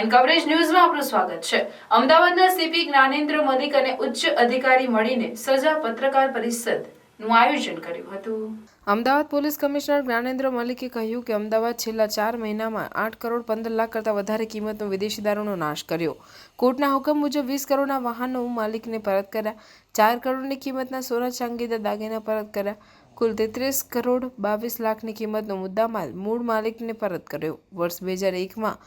And coverage ન્યૂઝમાં આપનું સ્વાગત છે. અમદાવાદના સીપી જ્ઞાનેન્દ્ર મલિક અને ઉચ્ચ અધિકારી મળીને સજા પત્રકાર પરિષદનું આયોજન કર્યું હતું. અમદાવાદ પોલીસ કમિશનર જ્ઞાનેન્દ્ર મલિકે કહ્યું કે અમદાવાદ છેલ્લા ચાર મહિનામાં આઠ કરોડ પંદર લાખ કરતાં વધારે કિંમતનો વિદેશી દારૂનો નાશ કર્યો. કોર્ટના હુકમ મુજબ વીસ કરોડના વાહનો માલિકને પરત કર્યા. ચાર કરોડની કિંમતના સોના ચાંગીદા દાગીના પરત કર્યા. કુલ તેત્રીસ કરોડ બાવીસ લાખની કિંમતનો મુદ્દામાલ મૂળ માલિકને પરત કર્યો. વર્ષ બે હજાર એકમાં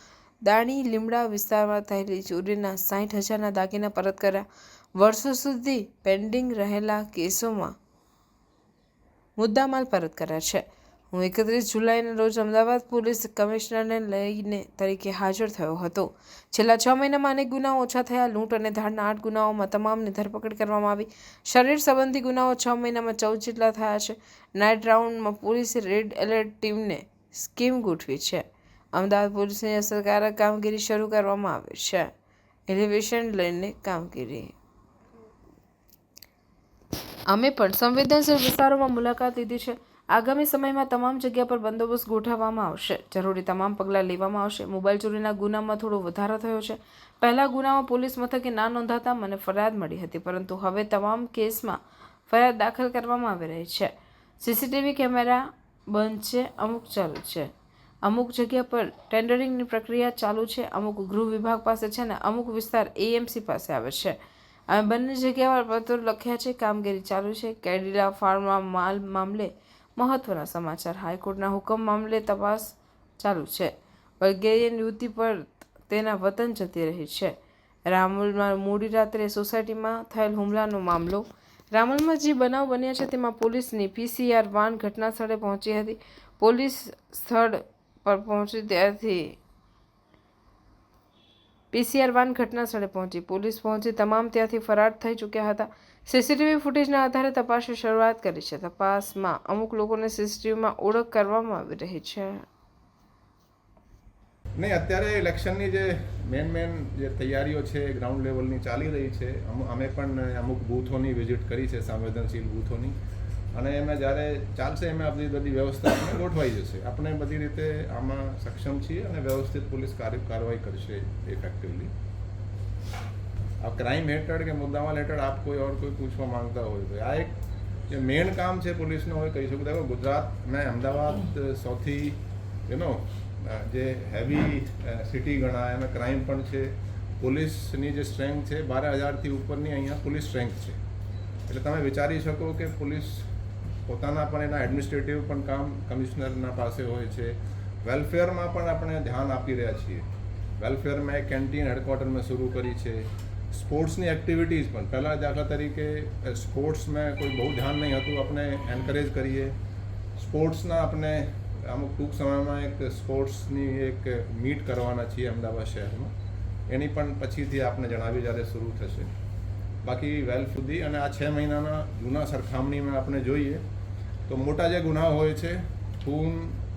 દાણી લીમડા વિસ્તારમાં થયેલી ચોરીના સાઠ હજારના દાગીના પરત કર્યા. વર્ષો સુધી પેન્ડિંગ રહેલા કેસોમાં મુદ્દામાલ પરત કર્યા છે. હું એકત્રીસ જુલાઈના રોજ અમદાવાદ પોલીસ કમિશનરને લઈને તરીકે હાજર થયો હતો. છેલ્લા છ મહિનામાં અનેક ગુનાઓ ઓછા થયા. લૂંટ અને ધાડના આઠ ગુનાઓમાં તમામની ધરપકડ કરવામાં આવી. શરીર સંબંધી ગુનાઓ છ મહિનામાં ચૌદ જેટલા થયા છે. નાઇટ રાઉન્ડમાં પોલીસે રેડ એલર્ટ ટીમને સ્કીમ ગોઠવી છે. અમદાવાદ પોલીસની અસરકારક કામગીરી શરૂ કરવામાં આવી છે. એલિવેશન લઈને કામગીરી. અમે પણ સંવેદનશીલ વિસ્તારોમાં મુલાકાત લીધી છે. આગામી સમયમાં તમામ જગ્યા પર બંદોબસ્ત ગોઠવવામાં આવશે. જરૂરી તમામ પગલાં લેવામાં આવશે. મોબાઈલ ચોરીના ગુનામાં થોડો વધારો થયો છે. પહેલા ગુનામાં પોલીસ મથકે ના નોંધાતા મને ફરિયાદ મળી હતી, પરંતુ હવે તમામ કેસમાં ફરિયાદ દાખલ કરવામાં આવી રહી છે. સીસીટીવી કેમેરા બંધ છે, અમુક ચાલુ છે. અમુક જગ્યા પર ટેન્ડરિંગની પ્રક્રિયા ચાલુ છે, અમુક ગૃહ વિભાગ પાસે છે અને અમુક વિસ્તાર એએમસી પાસે આવે છે. અમે બંને જગ્યા પર પત્રો લખ્યા છે, કામગીરી ચાલુ છે. કેડિલા ફાર્મા માલ મામલે મહત્વના સમાચાર. હાઈકોર્ટના હુકમ મામલે તપાસ ચાલુ છે. બલ્ગેરિયન યુવતી પર તેના વતન જતી રહી છે. રામુલમાં મોડી રાત્રે સોસાયટીમાં થયેલ હુમલાનો મામલો. રામુલમાં જે બનાવ બન્યા છે તેમાં પોલીસની પીસીઆર વાન ઘટના સ્થળે પહોંચી હતી. પોલીસ સ્થળ પર પહોંચી ત્યારથી પીસીઆર વાન ઘટના સ્થળે પહોંચી. પોલીસ પહોંચી તમામ ત્યાંથી ફરાર થઈ ચૂક્યા હતા. સીસીટીવી ફૂટેજના આધારે તપાસની શરૂઆત કરી છે. તપાસમાં અમુક લોકોને સીસીટીવીમાં ઓળખ કરવામાં આવી રહી છે. નહીં, અત્યારે ઇલેક્શનની જે મેન મેન જે તૈયારીઓ છે, ગ્રાઉન્ડ લેવલની ચાલી રહી છે અમે પણ અમુક બૂથોની વિઝિટ કરી છે, સંવેદનશીલ બૂથોની. અને એમાં જ્યારે ચાલશે એમાં બધી બધી વ્યવસ્થા ગોઠવાઈ જશે. આપણે બધી રીતે આમાં સક્ષમ છીએ અને વ્યવસ્થિત પોલીસ કાર્ય કાર્યવાહી કરશે ઇફેક્ટિવલી આ ક્રાઇમ હેઠળ કે મુદ્દામાલ હેઠળ આપ કોઈ ઓર કોઈ પૂછવા માંગતા હોય તો. આ એક જે મેઇન કામ છે પોલીસનું હોય કહી શકું દેખો ગુજરાત મેં અમદાવાદ સૌથી યુનો જે હેવી સિટી ગણાય, એમાં ક્રાઇમ પણ છે. પોલીસની જે સ્ટ્રેન્થ છે, બાર હજારથી ઉપરની અહીંયા પોલીસ સ્ટ્રેન્થ છે. એટલે તમે વિચારી શકો કે પોલીસ પોતાના પણ એના એડમિનિસ્ટ્રેટિવ પણ કામ કમિશનરના પાસે હોય છે. વેલફેરમાં પણ આપણે ધ્યાન આપી રહ્યા છીએ. વેલફેરમાં એક કેન્ટીન હેડક્વાર્ટરમાં શરૂ કરી છે. સ્પોર્ટ્સની એક્ટિવિટીઝ પણ. પહેલાં દાખલા તરીકે સ્પોર્ટ્સમાં કોઈ બહુ ધ્યાન નહીં હતું, આપણે એન્કરેજ કરીએ. સ્પોર્ટ્સના આપણે અમુક ટૂંક સમયમાં એક સ્પોર્ટ્સની એક મીટ કરવાના છીએ અમદાવાદ શહેરમાં. એની પણ પછીથી આપને જણાવી જ્યારે શરૂ થશે. બાકી વેલ સુધી અને આ છ મહિનાના જૂના સરખામણીમાં આપણે જોઈએ તો મોટા જે ગુના હોય છે, ખૂન,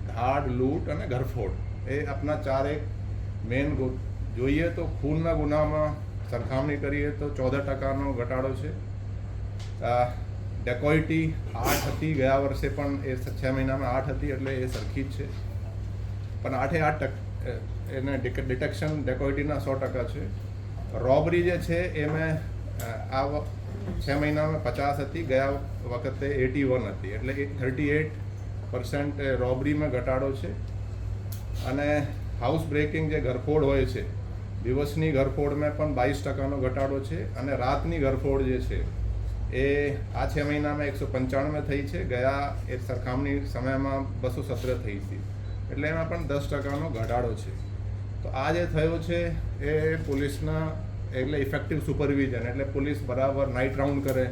ધાડ, લૂંટ અને ઘરફોડ, એ આપણા ચારેક મેઇન જોઈએ તો ખૂનના ગુનામાં સરખામણી કરીએ તો ચૌદ ટકાનો ઘટાડો છે. ડેકોઇટી આઠ હતી, ગયા વર્ષે પણ એ છ મહિનામાં આઠ હતી એટલે એ સરખી જ છે. પણ આઠે આઠ ટક એને ડિટેક્શન ડેકોઇટીના સો ટકા છે. રોબરી જે છે, એ મેં આ છ મહિનામાં પચાસ હતી, ગયા વખતે એટી વન હતી. એટલે થર્ટી એટ પર્સન્ટ રોબરીમાં ઘટાડો છે. અને હાઉસ બ્રેકિંગ જે ઘરફોડ હોય છે, દિવસની ઘરફોડમાં પણ બાવીસ ટકાનો ઘટાડો છે અને રાતની ઘરફોડ જે છે, એ આ છ મહિનામાં એકસો પંચાણું થઈ છે. ગયા એ સરખામણી સમયમાં બસો સત્તર થઈ હતી. એટલે એમાં પણ દસ ટકાનો ઘટાડો છે. તો આ જે થયો છે, એ પોલીસના એટલે ઇફેક્ટિવ સુપરવિઝન એટલે પોલીસ બરાબર નાઇટ રાઉન્ડ કરે.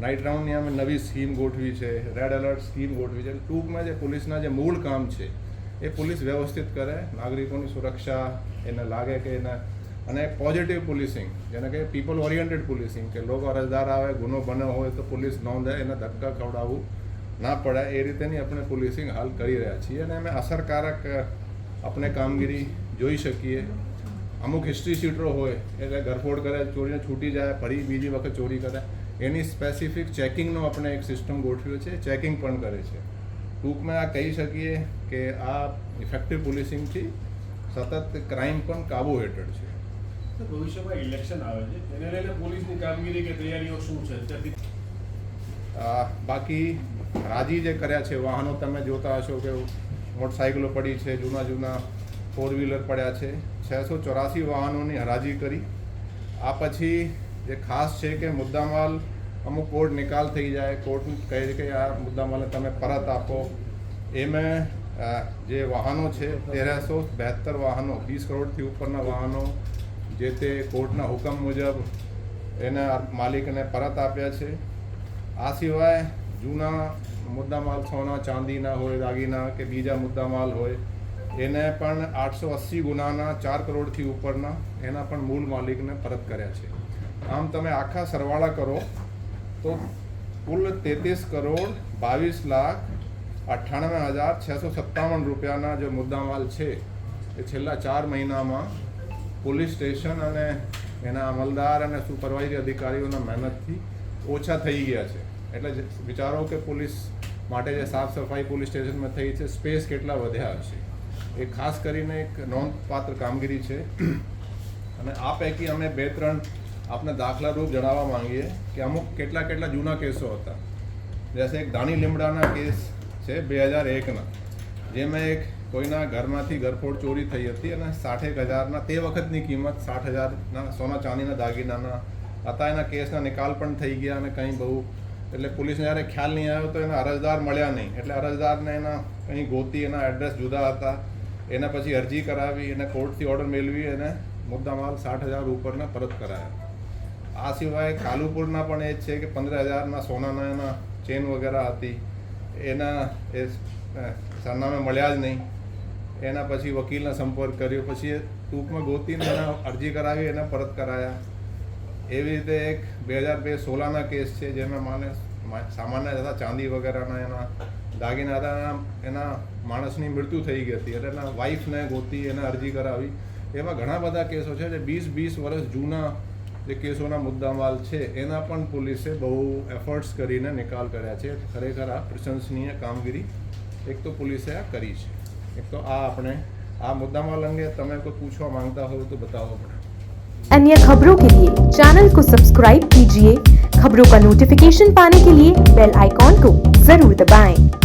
નાઇટ રાઉન્ડની અમે નવી સ્કીમ ગોઠવી છે રેડ એલર્ટ સ્કીમ ગોઠવી છે. ટૂંકમાં જે પોલીસના જે મૂળ કામ છે, એ પોલીસ વ્યવસ્થિત કરે, નાગરિકોની સુરક્ષા એને લાગે કે એને, અને પોઝિટિવ પોલીસિંગ જેને કે પીપલ ઓરિએન્ટેડ પોલીસિંગ કે લોકો અરજદાર આવે, ગુનો બન્યો હોય તો પોલીસ નોંધાય એને ધક્કા ખવડાવવું ના પડે. એ રીતેની આપણે પોલીસિંગ હાલ કરી રહ્યા છીએ અને અમે અસરકારક આપણે કામગીરી જોઈ શકીએ. અમુક હિસ્ટ્રી શીટરો હોય એટલે ઘરફોડ કરે ચોરીને છૂટી જાય ફરી બીજી વખત ચોરી કરે. એની સ્પેસિફિક ચેકિંગનો આપણે એક સિસ્ટમ ગોઠવ્યો છે ચેકિંગ પણ કરે છે. ટૂંકમાં આ કહી શકીએ કે આ ઇફેક્ટિવ પોલીસિંગથી સતત ક્રાઇમ પણ કાબુ હેઠળ છે. તો ભવિષ્યમાં ઇલેક્શન આવે છે તેને લઈને પોલીસની કામગીરી કે તૈયારીઓ શું છે? બાકી રાજી જે કર્યા છે વાહનો તમે જોતા હશો કે મોટરસાઇકલો પડી છે જૂના જૂના ફોર વ્હીલર પડ્યા છે. છસો ચોરાસી વાહનોની હરાજી કરી. આ પછી જે ખાસ છે કે મુદ્દામાલ અમુક કોર્ટ નિકાલ થઈ જાય. કોર્ટ કહે છે કે આ મુદ્દામાલને તમે પરત આપો. એમાં જે વાહનો છે, તેરસો બેહત્તર વાહનો, વીસ કરોડથી ઉપરના વાહનો, જે તે કોર્ટના હુકમ મુજબ એના માલિકને પરત આપ્યા છે. આ સિવાય જૂના મુદ્દામાલ સોના, ચાંદીના હોય, દાગીના કે બીજા મુદ્દામાલ હોય એને પણ આઠસો અસ્સી ગુનાના ચાર કરોડથી ઉપરના એના પણ મૂળ માલિકને પરત કર્યા છે. આમ તમે આખા સરવાળા કરો, તો કુલ તેત્રીસ કરોડ બાવીસ લાખ અઠ્ઠાણવે હજાર છસો સત્તાવન રૂપિયાના જે મુદ્દામાલ છે, એ છેલ્લા ચાર મહિનામાં પોલીસ સ્ટેશન અને એના અમલદાર અને સુપરવાઇઝરી અધિકારીઓના મહેનતથી ઓછા થઈ ગયા છે. એટલે વિચારો કે પોલીસ માટે જે સાફ સફાઈ પોલીસ સ્ટેશનમાં થઈ છે, સ્પેસ કેટલા વધ્યા હશે. એ ખાસ કરીને એક નોંધપાત્ર કામગીરી છે. અને આ પૈકી અમે બે ત્રણ આપને દાખલારૂપ જણાવવા માંગીએ કે અમુક કેટલા કેટલા જૂના કેસો હતા. જૈસે એક દાણી લીમડાના કેસ છે બે હજાર એકના, જેમાં એક કોઈના ઘરમાંથી ઘરફોડ ચોરી થઈ હતી અને સાઠેક હજારના તે વખતની કિંમત સાઠ હજારના સોના ચાંદીના દાગીનાના હતા. એના કેસના નિકાલ પણ થઈ ગયા અને કંઈ બહુ એટલે પોલીસને જ્યારે ખ્યાલ નહીં આવ્યો તો એના અરજદાર મળ્યા નહીં. એટલે અરજદારને એના કંઈ ગોતી એના એડ્રેસ જુદા હતા. એના પછી અરજી કરાવી, એને કોર્ટથી ઓર્ડર મેળવી અને મુદ્દામાલ સાઠ હજાર ઉપરના પરત કરાયા. આ સિવાય કાલુપુરના પણ એ છે કે પંદર હજારના સોનાના એના ચેન વગેરે હતી. એના એ સરનામે મળ્યા જ નહીં. એના પછી વકીલનો સંપર્ક કર્યો. પછી એ ટૂંકમાં ગોતીને એના અરજી કરાવી, એને પરત કરાયા. એવી રીતે એક બે હજાર બે સોળાના કેસ છે જેમાં માને સામાન્ય હતા ચાંદી વગેરેના એના દાગીના હતા એના એના માણસની મૃત્યુ થઈ ગઈ હતી એટલે એના વાઈફને ગોતી એને અરજી કરાવી એવા ઘણા બધા કેસો છે જે વીસ વીસ વર્ષ જૂના જે કેસોના મુદ્દામાલ છે એના પણ પોલીસે બહુ એફર્ટ્સ કરીને નિકાલ કર્યા છે ખરેખર આ પ્રશંસનીય કામગીરી એક તો પોલીસે આ કરી છે એક તો આ આપણે આ મુદ્દામાલ અંગે તમે કોઈ પૂછવા માંગતા હોય તો બતાવો પડે अन्य खबरों के लिए चैनल को सब्सक्राइब कीजिए खबरों का नोटिफिकेशन पाने के लिए बेल आइकॉन को जरूर दबाएं।